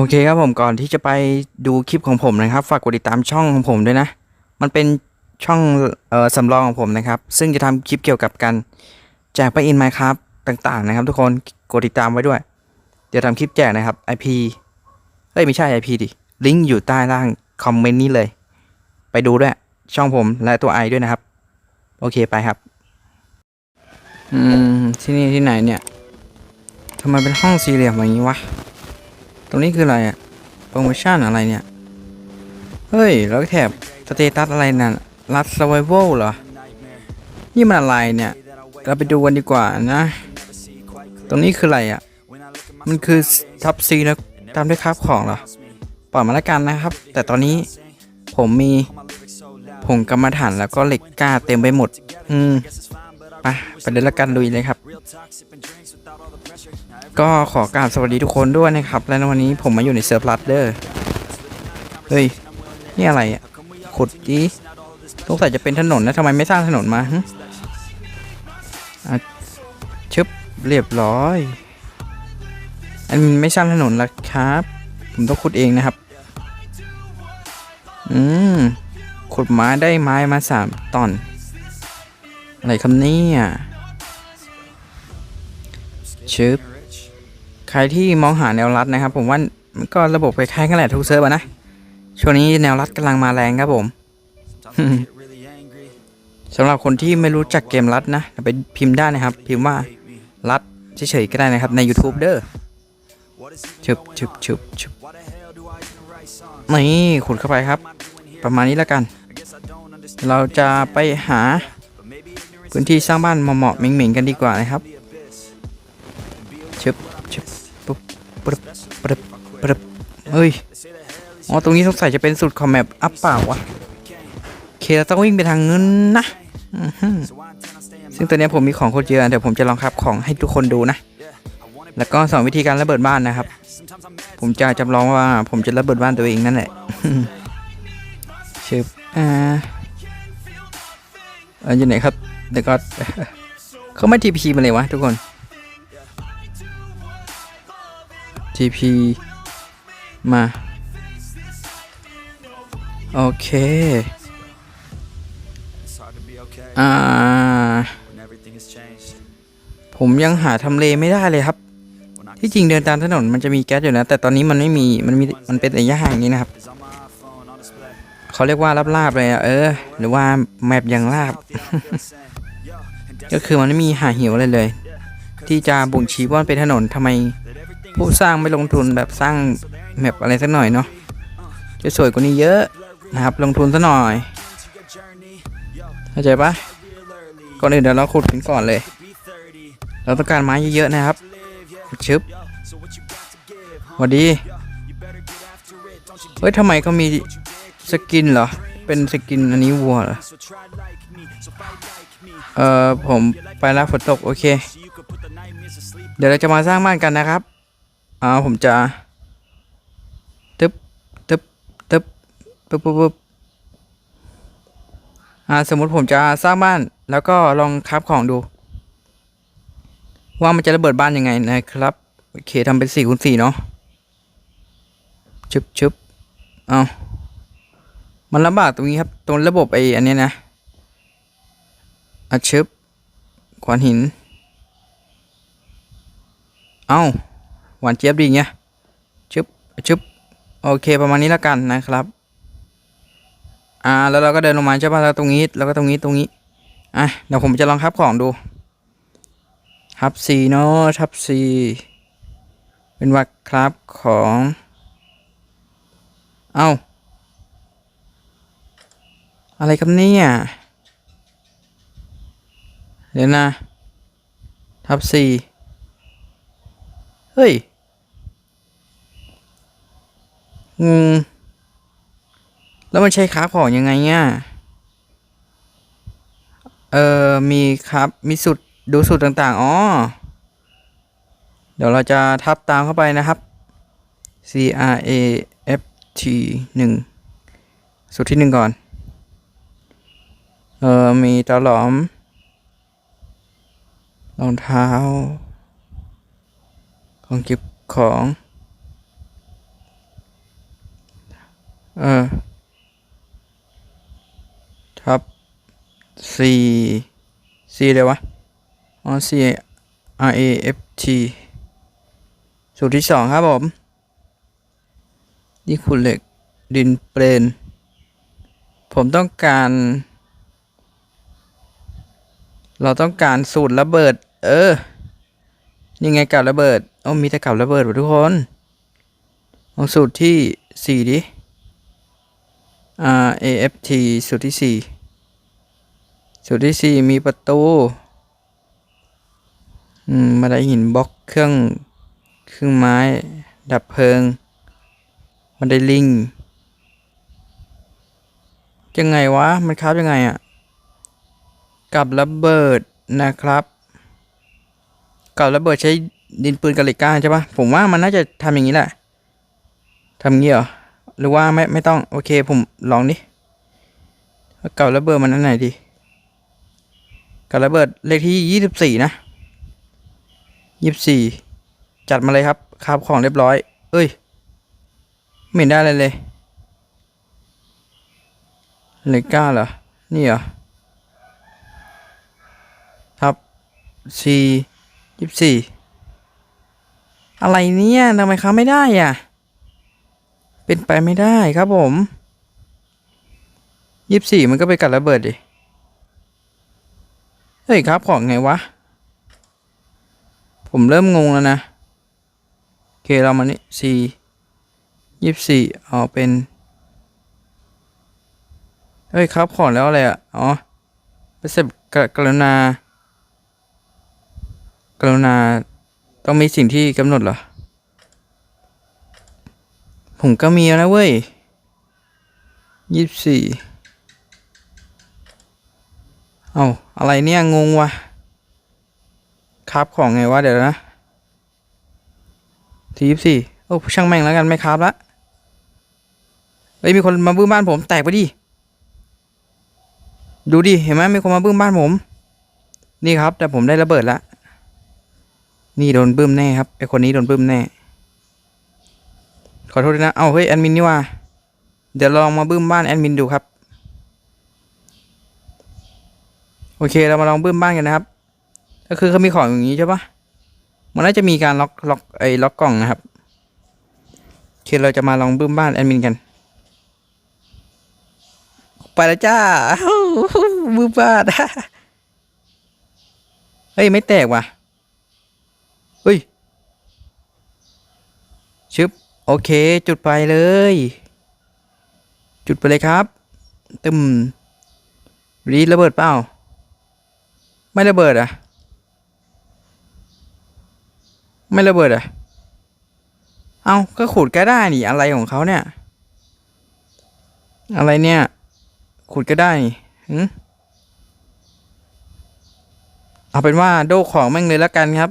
โอเคครับผมก่อนที่จะไปดูคลิปของผมนะครับ ฝากกดติดตามช่องของผมด้วยนะ มันเป็นช่องเอ่อสำรองของผมนะครับ ซึ่งจะทำคลิปเกี่ยวกับการแจกไปอินไมครับต่างๆนะครับ ทุกคนกดติดตามไว้ด้วย เดี๋ยวทำคลิปแจกนะครับ IP เอ้ยไม่ใช่ IP ดิลิงก์อยู่ใต้ล่างคอมเมนต์นี้เลย ไปดูด้วยช่องผมและตัวไอด้วยนะครับ โอเคไปครับ อืมที่นี่ที่ไหนเนี่ยทำไมเป็นห้องสี่เหลี่ยมอย่างนี้วะ ตรงนี้คืออะไรอะโปรโมชั่นอะไรเนี่ย เฮ้ย แล้วแถบสเตตัสอะไรนั่นรัด s ว r v i v a l เหรอ นี่มันอะไรเนี่ย เราไปดูกันดีกว่านะ ตรงนี้คืออะไรอะมันคือทับซีแล้วตามด้วยคราบของเหรอปล่อยมาแล้วกันนะครับ แต่ตอนนี้ผมมีผงกรรมฐานแล้วก็เหล็กกล้าเต็มไปหมด อืมไปไปเดินละกันลุยเลยครับ ก็ขอกราบสวัสดีทุกคนด้วยนะครับ และในวันนี้ผมมาอยู่ในเซิร์ฟลัดเดอร์เฮ้ย นี่อะไรอะขุดดีสงสัยจะเป็นถนนนะทำไมไม่สร้างถนนมาหึอะชึบเรียบร้อย อันไม่สร้างถนนละครับ ผมต้องขุดเองนะครับ อืม ขุดไม้ได้ไม้มาสามตอน อะไรคำนี้อะ ชึบใครที่มองหาแนวรัดนะครับ ผมว่าก็ระบบคล้ายๆกันแหละทุกเซิร์ฟนะ ช่วงนี้แนวรัดกำลังมาแรงครับผมสำหรับคนที่ไม่รู้จักเกมรัดนะไปพิมพ์ได้นะครับ พิมพ์ว่ารัดเฉยๆก็ได้นะครับใน YouTube เด้อชุบชุบชุบชุบนี่ขุดเข้าไปครับ ประมาณนี้แล้วกัน เราจะไปหาพื้นที่สร้างบ้านเหมาะๆเหม่งๆกันดีกว่านะครับ ชึบชึบปุ๊บปึ๊บปึ๊บปึ๊บเฮ้ยอ๋อตรงนี้สงสัยจะเป็นสุดคอมแมปอัพเปล่าวะเคเราต้องวิ่งไปทางเงินนะซึ่งตอนนี้ผมมีของโคตรเยอะเดี๋ยวผมจะลองครับของให้ทุกคนดูนะ แล้วก็สอนวิธีการระเบิดบ้านนะครับ ผมจะจำลองว่าผมจะระเบิดบ้านตัวเองนั่นแหละชึบอ่าเอออยู่ไหนครับเดี๋ยวก็เขาไม่ทีพีมาเลยวะทุกคน TP มา โอเค อ่า ผมยังหาทำเลไม่ได้เลยครับ ที่จริงเดินตามถนนมันจะมีแก๊สอยู่นะ แต่ตอนนี้มันไม่มี มันมี มันเป็นระยะห่างอย่างนี้นะครับ เขาเรียกว่าลาบๆเลยเออ หรือว่าแมปยังลาบ ก็คือมันไม่มีหาเหวอะไรเลย ที่จะบ่งชี้ว่ามันเป็นถนนทำไม ผู้สร้างไม่ลงทุนแบบสร้างแมปอะไรสักหน่อยเนาะจะสวยกว่านี้เยอะนะครับ ลงทุนสักหน่อยเข้าใจปะก่อนอื่นเดี๋ยวเราขุดกันก่อนเลย เราต้องการไม้เยอะๆนะครับชึบวัสดีเฮ้ยทำไมเขามีสกินเหรอ เป็นสกินอันนี้วัวเหรอ เอ่อ ผมไปแล้วฝนตก โอเค เดี๋ยวเราจะมาสร้างบ้านกันนะครับ อ่าผมจะตึ๊บตึ๊บตึ๊บปึ๊บปึ๊บปึ๊บอ่าสมมติผมจะสร้างบ้านแล้วก็ลองคราฟของดู ว่ามันจะระเบิดบ้านยังไงนะครับโอเคทำเป็นสี่คูณสี่เนาะชึบชึบเอามันลำบากตรงนี้ครับ ตรงระบบไอ้อันนี้นะอะชึบขวานหิน เอา หวานเจี๊ยบดีเงี้ยชึบชึบโอเคประมาณนี้แล้วกันนะครับ อ่าแล้วเราก็เดินลงมาใช่ป่ะแล้วตรงนี้แล้วก็ตรงนี้ตรงนี้อะเดี๋ยวผมจะลองคับของดูทับซีเนาะทับซีเป็นวักครับของเอาอะไรครับเนี่ยเดี๋ยวนะ ทับซี เฮ้ย อืม แล้วมันใช้คราฟของยังไงเนี่ย เออมีครับมีสุดดูสูตรต่างๆ อ๋อ เดี๋ยวเราจะทับตามเข้าไปนะครับ C R A F T หนึ่งสูตรที่หนึ่งก่อน เออมีตาหลอม รองเท้า ของเก็บของ เออ ทับสี่สี่เลยวะ อ๋อ C R A F T สูตรที่สองครับผม นี่ขุดเหล็กดินเปลน ผมต้องการ เราต้องการสูตรระเบิด เออ นี่ไงกับระเบิด โอ้มีแต่กับระเบิดว่ะทุกคนเอาสูตรที่สี่ดิ R A F T สูตรที่สี่สูตรที่สี่มีประตู อืมมาได้หินบล็อกเครื่อง เครื่องไม้ ดับเพลิง มันได้ลิงยังไงวะ มันครับยังไงอะกับระเบิดนะครับ กับระเบิดใช้ ดินปืนกะเหล็กก้านใช่ปะผมว่ามันน่าจะทำอย่างนี้แหละทำอย่างนี้เหรอหรือว่าไม่ไม่ต้องโอเคผมลองดิกับระเบิดมันอันไหนดีกับระเบิดเลขที่ยี่สิบสี่นะยี่สิบสี่จัดมาเลยครับคาบของเรียบร้อย เอ้ยไม่ได้อะไรเลยเลขเก้าเหรอ นี่เหรอครับสี่ยี่สิบสี่ อะไรเนี่ยทำไมเขาไม่ได้อะ เป็นไปไม่ได้ครับผมยี่สิบสี่มันก็ไปกัดระเบิดดิ เฮ้ยครับของไงวะ ผมเริ่มงงแล้วนะโอเคเรามานี่สี่ยี่สิบสี่เอาเป็น เฮ้ยครับขอแล้วอะไรอะ อ๋อเป็นเสร็จกรกรุณากรุณา ต้องมีสิ่งที่กำหนดเหรอ ผมก็มีแล้วนะเว้ยยี่สิบสี่เอาอะไรเนี่ยงงวะครับของไงวะเดี๋ยวนะทียี่สี่โอ้ช่างแม่งแล้วกันไม่ครับละเฮ้ยมีคนมาบื้มบ้านผมแตกไปดิ ดูดิ เห็นไหมมีคนมาบื้มบ้านผม นี่ครับ แต่ผมได้ระเบิดละ นี่โดนบื้มแน่ครับไอคนนี้โดนบื้มแน่ ขอโทษด้วยนะ เอ้าเฮ้ยแอดมินนี่ว่า เดี๋ยวลองมาบื้มบ้านแอดมินดูครับ โอเคเรามาลองบื้มบ้านกันนะครับ ก็คือเขามีของอย่างนี้ใช่ปะมันน่าจะมีการล็อกล็อกไอ้ล็อกกล่องนะครับโอเคเราจะมาลองบื้มบ้านแอดมินกัน ไปแล้วจ้าบื้มบ้านเฮ้ยไม่แตกว่ะ เฮ้ย ชึบ โอเค จุดไปเลย จุดไปเลยครับ ตึมรีระเบิดเปล่า ไม่ระเบิดอะ ไม่ระเบิดอะ เอาก็ขุดก็ได้นี่ อะไรของเขาเนี่ย อะไรเนี่ย ขุดก็ได้นี่เอาเป็นว่าโดของแม่งเลยแล้วกันครับ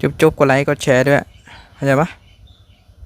จุ๊บๆกดไลค์กดแชร์ด้วยเข้าใจปะ